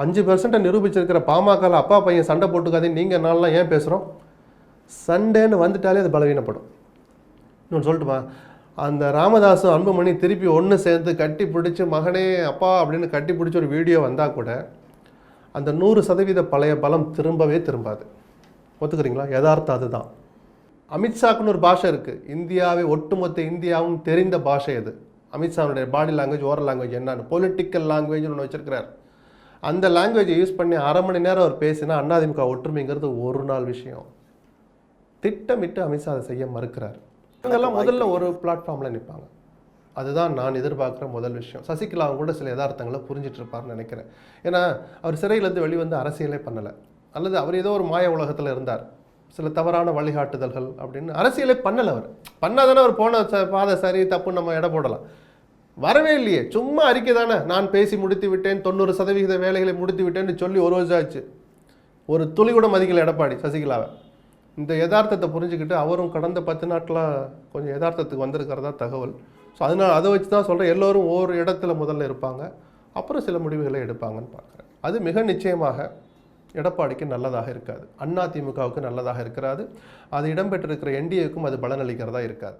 அஞ்சு பெர்சென்ட்டை நிரூபிச்சிருக்கிற பாமகவில் அப்பா பையன் சண்டை போட்டுக்காதே நீங்கள் நாளெலாம் ஏன் பேசுகிறோம் சண்டேன்னு வந்துட்டாலே அது பலவீனப்படும். இன்னொன்று சொல்லட்டுமா? அந்த ராமதாஸும் அன்புமணி திருப்பி ஒன்று சேர்ந்து கட்டி பிடிச்சி மகனே அப்பா அப்படின்னு கட்டி பிடிச்ச ஒரு வீடியோ வந்தால் கூட அந்த நூறு சதவீத பழைய பலம் திரும்பவே திரும்பாது. ஒத்துக்கிறீங்களா? யதார்த்தம் அதுதான். அமித்ஷாக்குன்னு ஒரு பாஷை இருக்குது இந்தியாவை ஒட்டுமொத்த இந்தியாவும் தெரிந்த பாஷை அது. அமித்ஷாவுடைய பாடி லாங்குவேஜ் ஓரல் லாங்குவேஜ் என்னன்னு பொலிட்டிக்கல் லாங்குவேஜ்னு ஒன்று வச்சிருக்கிறார். அந்த லாங்குவேஜை யூஸ் பண்ணி அரை மணி நேரம் அவர் பேசினா அண்ணாதிமுக ஒற்றுமைங்கிறது ஒரு நாள் விஷயம். திட்டமிட்டு அமித்ஷா அதை செய்ய மறுக்கிறார். இதெல்லாம் முதல்ல ஒரு பிளாட்ஃபார்மில் நிற்பாங்க அதுதான் நான் எதிர்பார்க்குற முதல் விஷயம். சசிகலா அவங்க கூட சில யதார்த்தங்களை புரிஞ்சிட்டு இருப்பார்னு நினைக்கிறேன். ஏன்னா அவர் சிறையிலேருந்து வெளிவந்து அரசியலே பண்ணலை. அல்லது அவர் ஏதோ ஒரு மாய உலகத்தில் இருந்தார். சில தவறான வழிகாட்டுதல்கள் அப்படின்னு அரசியலே பண்ணலை அவர். பண்ணாதானே அவர் போன ச- பாதை சரி தப்பு நம்ம இட போடலாம். வரவே இல்லையே. சும்மா அறிக்கை தானே. நான் பேசி முடித்து விட்டேன். தொண்ணூறு சதவிகித வேலைகளை முடித்து விட்டேன்னு சொல்லி ஒரு வருஷம் ஆச்சு. ஒரு துளி கூட மதிக்கல எடப்பாடி சசிகலாவை. இந்த யதார்த்தத்தை புரிஞ்சுக்கிட்டு அவரும் கடந்த பத்து நாட்களாக கொஞ்சம் யதார்த்தத்துக்கு வந்திருக்கிறதா தகவல். ஸோ அதனால் அதை வச்சு தான் சொல்கிறேன் எல்லோரும் ஒவ்வொரு இடத்துல முதல்ல இருப்பாங்க. அப்புறம் சில முடிவுகளை எடுப்பாங்கன்னு பார்க்குறேன். அது மிக நிச்சயமாக எடப்பாடிக்கு நல்லதாக இருக்காது. அண்ணா நல்லதாக இருக்கிறாது. அது இடம்பெற்றிருக்கிற என்டிஏக்கும் அது பலனளிக்கிறதா இருக்காது.